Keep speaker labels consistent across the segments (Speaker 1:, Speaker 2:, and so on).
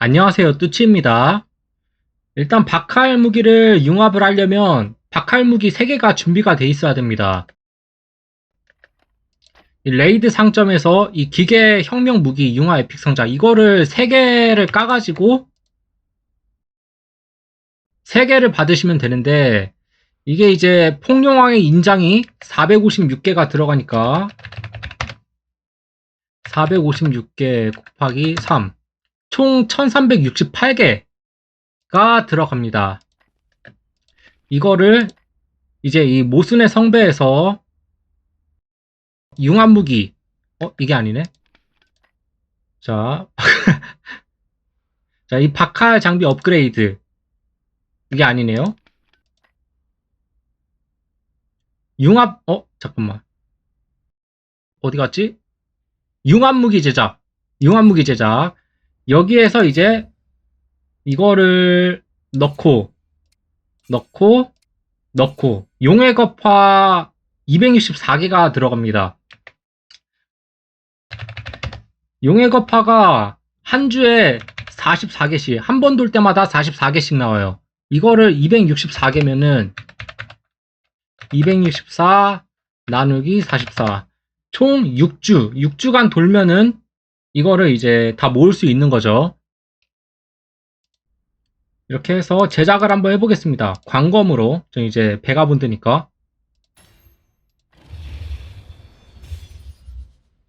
Speaker 1: 안녕하세요, 뚜치입니다. 일단 박할 무기를 융합을 하려면 박할 무기 3개가 준비가 돼 있어야 됩니다. 이 레이드 상점에서 이 기계 혁명 무기 융화 에픽 상자 이거를 3개를 까가지고 3개를 받으시면 되는데 이게 이제 폭룡왕의 인장이 456개가 들어가니까 456개 곱하기 3 총 1368개가 들어갑니다. 이거를 이제 이 모순의 성배에서 융합 무기 어 이게 아니네? 자, 자, 이 박할 장비 업그레이드. 이게 아니네요. 융합 어 잠깐만. 어디 갔지? 융합무기 제작. 융합무기 제작 여기에서 이제 이거를 넣고 넣고 넣고 용의 거파 264개가 들어갑니다. 용의 거파가 한 주에 44개씩 한 번 돌 때마다 44개씩 나와요. 이거를 264개면은 264 나누기 44 총 6주 6주간 돌면은 이거를 이제 다 모을 수 있는 거죠. 이렇게 해서 제작을 한번 해보겠습니다. 광검으로. 저 이제 배가 본드니까.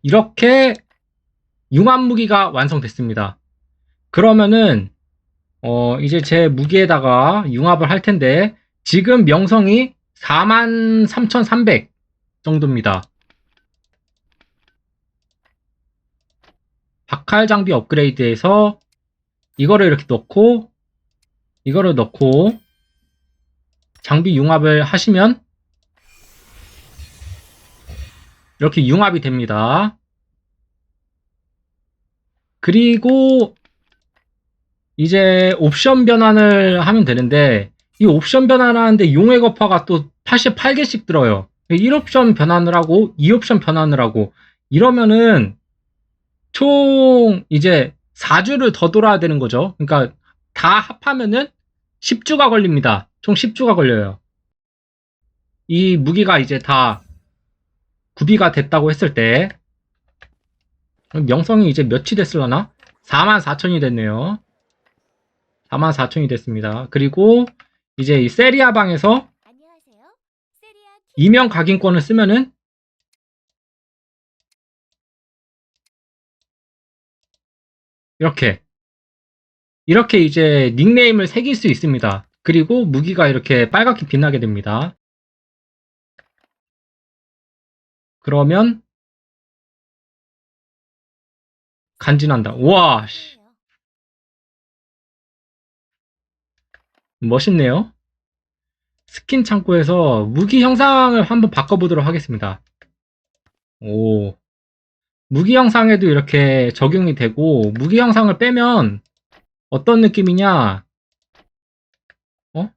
Speaker 1: 이렇게 융합 무기가 완성됐습니다. 그러면은, 어, 이제 제 무기에다가 융합을 할 텐데, 지금 명성이 43,300 정도입니다. 박할 장비 업그레이드에서 이거를 이렇게 넣고 이거를 넣고 장비 융합을 하시면 이렇게 융합이 됩니다. 그리고 이제 옵션 변환을 하면 되는데 이 옵션 변환을 하는데 용의 거파가 또 88개씩 들어요. 1옵션 변환을 하고 2옵션 변환을 하고 이러면은 총 이제 4주를 더 돌아야 되는 거죠. 그러니까 다 합하면은 10주가 걸립니다. 총 10주가 걸려요. 이 무기가 이제 다 구비가 됐다고 했을 때 명성이 이제 몇이 됐을라나? 44,000이 됐네요. 44,000이 됐습니다. 그리고 이제 이 세리아 방에서 이명 각인권을 쓰면은 이렇게 이렇게 이제 닉네임을 새길 수 있습니다. 그리고 무기가 이렇게 빨갛게 빛나게 됩니다. 그러면 간지난다. 우와, 멋있네요. 스킨 창고에서 무기 형상을 한번 바꿔보도록 하겠습니다. 오. 무기 형상에도 이렇게 적용이 되고, 무기 형상을 빼면 어떤 느낌이냐? 어?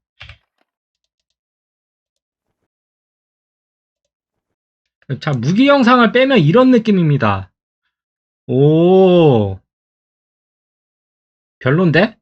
Speaker 1: 자, 무기 형상을 빼면 이런 느낌입니다. 오. 별론데?